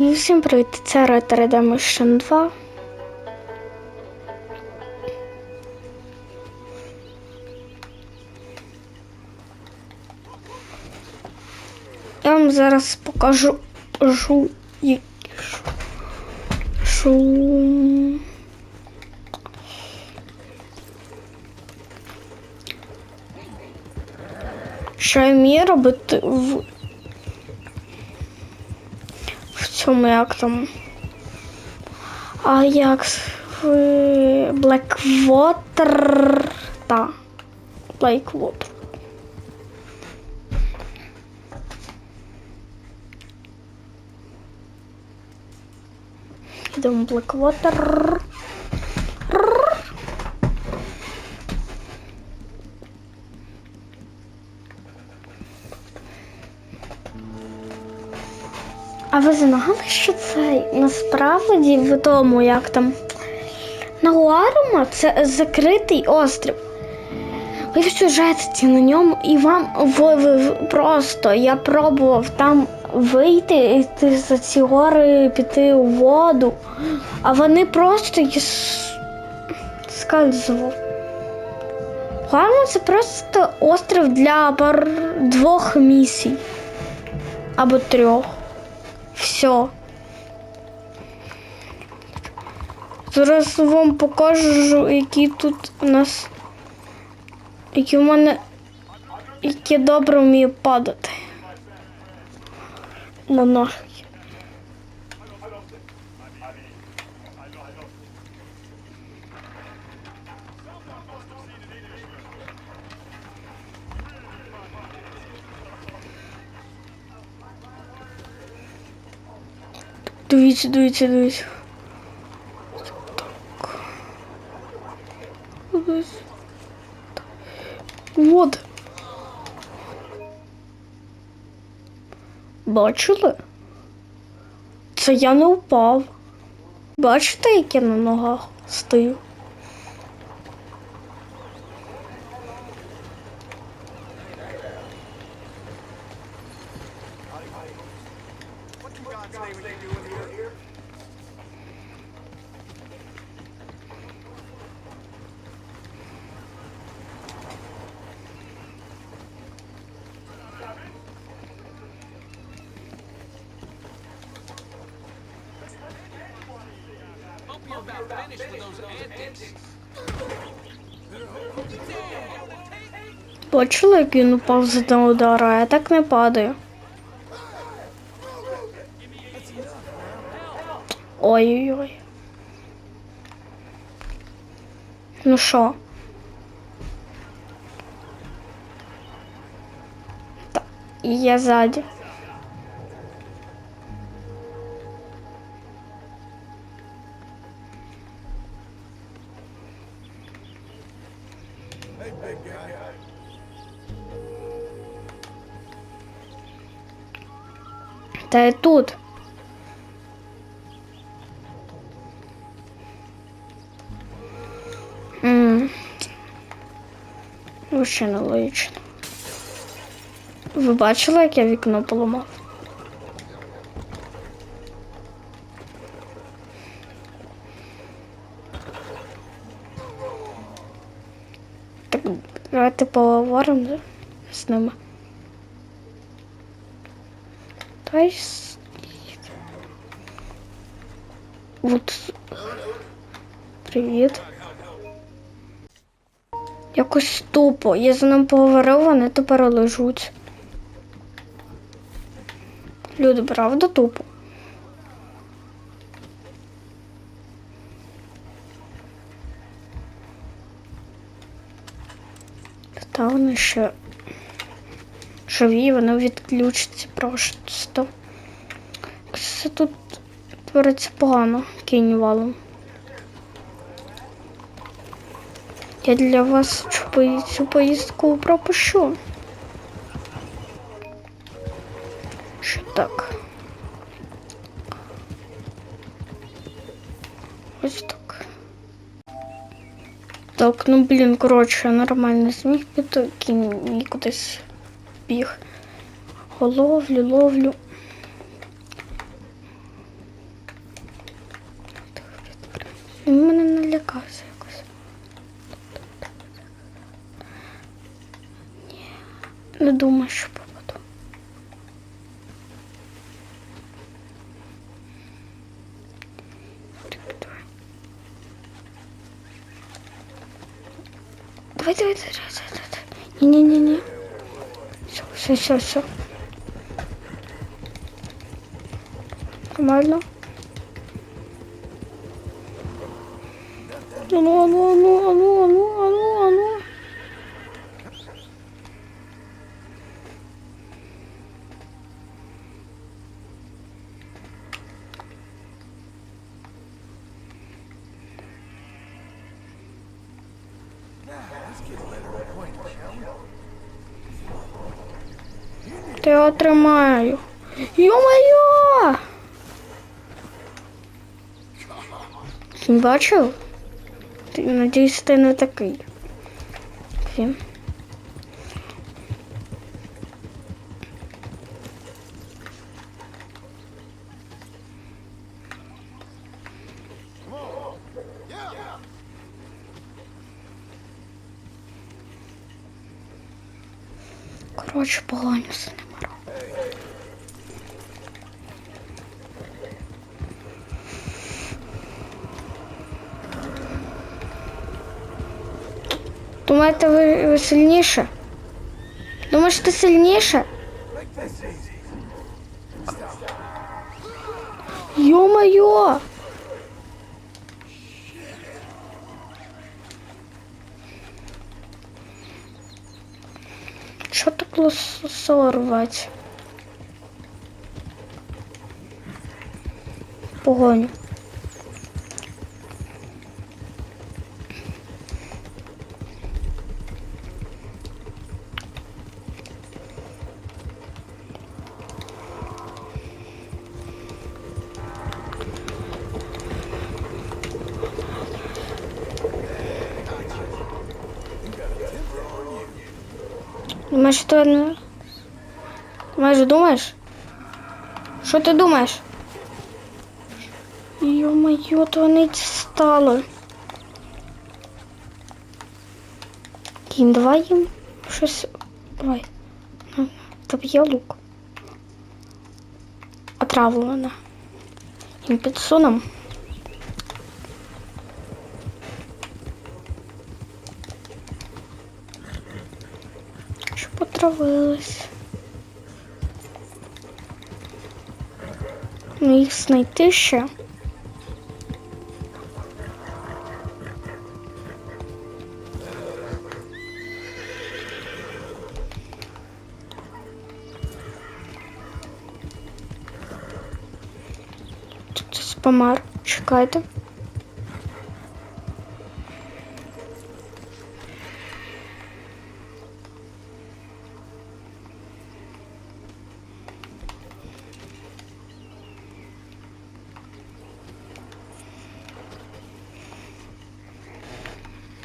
Всім привіт, це Red Redemption 2. Я вам зараз покажу жу, шум. Що я вмію робити в, цьому як там. А як Blackwater. Та. Blackwater. Йдемо Blackwater. А ви знали, що це насправді в тому, як там Науарума це закритий острів. Ви в сюжеті на ньому і вам ви, ви, просто я пробував там вийти, йти за ці гори, піти у воду, а вони просто скальзував. Гарно це просто острів для пар... двох місій. Або трьох. Все. Зараз вам покажу, які тут у нас. Які в мене. Які добре вмію падати. На ноги. Дивіться, дивіться, дивіться. Так. Вот. Бачили? Це я не впав. Бачите, як я на ногах стою? About finished with those antics. Бачили, як він упав з одного удара, я так не падаю. Ой-ой-ой. Ну що? Так, я ззаді. Та я тут. Вообще нелогічно. Ви бачили, як я вікно поламав? Так, давайте поговоримо з ними. Давай. с- Вот. Привіт. Якось тупо. Я з ним поговорив, вони тепер лежуть. Люди, правда, тупо. Та вони ще живі, вони відключаться просто. Все тут твориться погано, кінь валом. Я для вас цю пої- поїздку пропущу. Що так? Ось так. Так, ну блін, коротше, нормально зміг піти, кінь кудись біг. Ловлю, ловлю. Він мене налякався якось. Не думаю, що попаду. Давай, давай, давай, давай, давай. Ні-ні-ні. Не-не-не-не. Все, все, все, все. Нормально. А ну, а я тримаю. Йо-моє! Не бачив? Ти, надіюсь, ти не такий. Фім. Коротше, погоню Думаєте, ви, ви сильніше? Думаєш, ти сильніше? Ё-моё! Що так лосо рвать? Погоню. Думаєш, що не... Думаєш, думаєш? Що ти думаєш? Йо-моє, то вони стали. Кінь, давай їм щось. Давай. На, Тобі є лук. Отравлена. Їм підсунем. Щоб отравились. Ну, їх знайти ще. Тут помер. Чекайте.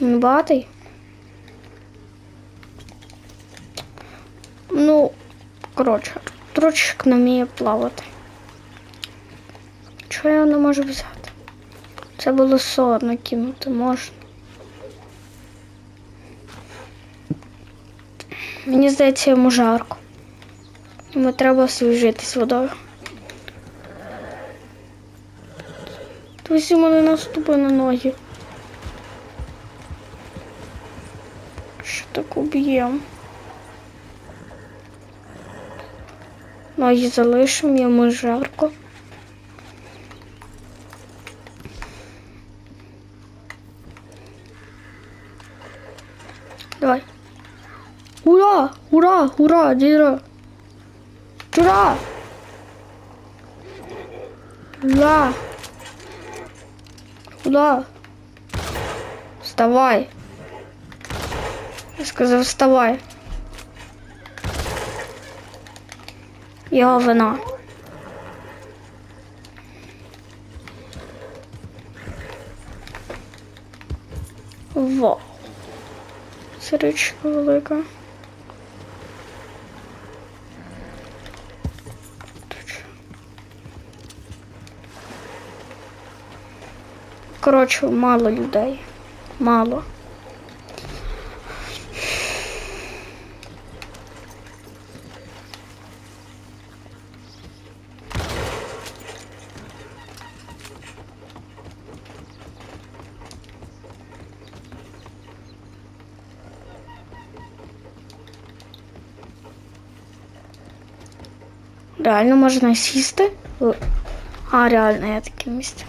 Він багатий? Ну, коротше, тручик не вміє плавати. Чого я не можу взяти? Це було солодно кинути можна. Мені здається, йому жарко. Йому треба освіжитись водою. Ось у мене наступи на ноги. Так уб'єм? Ноги залишимо, йому жарко. Давай. Ура! Ура! Ура! Діра! Ура! Ура! Ура! Вставай! Я сказав, вставай. Його вина. Вау. Це річка велика. Коротше, мало людей. Мало. Реально можна сісти? А, реально, я таке місце.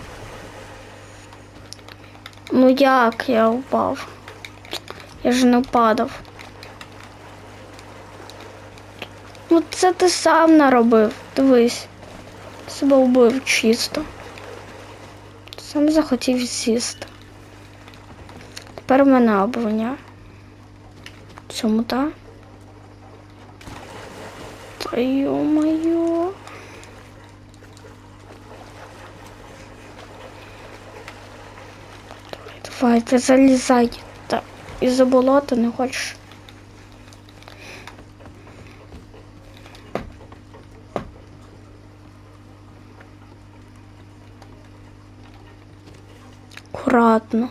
Ну як я впав? Я ж не падав. Ну це ти сам наробив. Дивись. Себе вбив чисто. Сам захотів сісти. Тепер в мене обвиняє. Цьому так? Та ё-моё. Давай, ти залізай. Та із-за болота не хочеш. Аккуратно.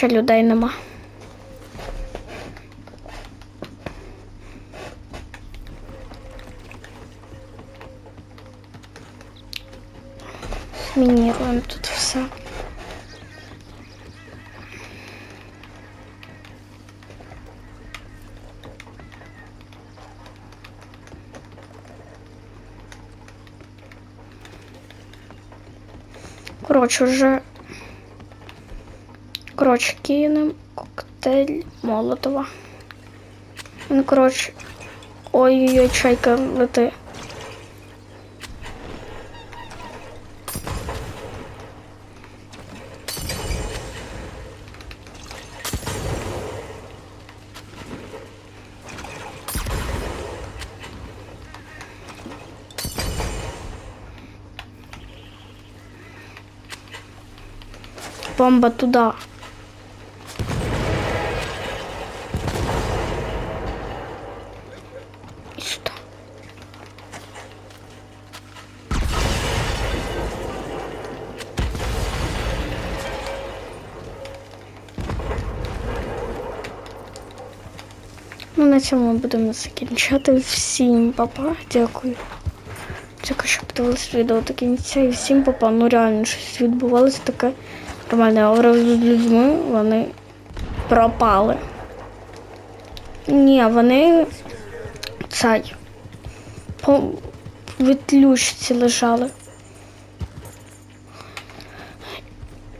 Ще людей нема. Мініруємо тут все. Коротше, вже Коротше, кинем коктейль Молотова. Ну, коротше. Ой-ой-ой, чайка лети. Бомба туда. На цьому будемо закінчати. Всім папа. Дякую. Дякую, що подивилися відео до кінця. І всім папа. Ну реально щось відбувалося таке нормальне. Говорив з людьми, вони пропали. Ні, вони цей по відлючці лежали.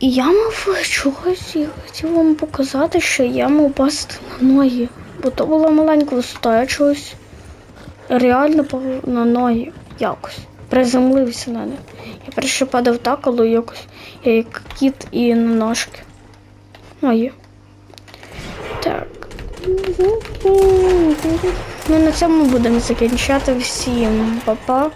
І я мав чогось і хотів вам показати, що я мав пасти на ноги. Бо то була маленька висота, я чогось реально на ноги якось. Приземлився на них. Я перше падав так, але якось я як кіт і на ножки. Мої. Так. Ми на цьому будемо закінчати. Всім па-па.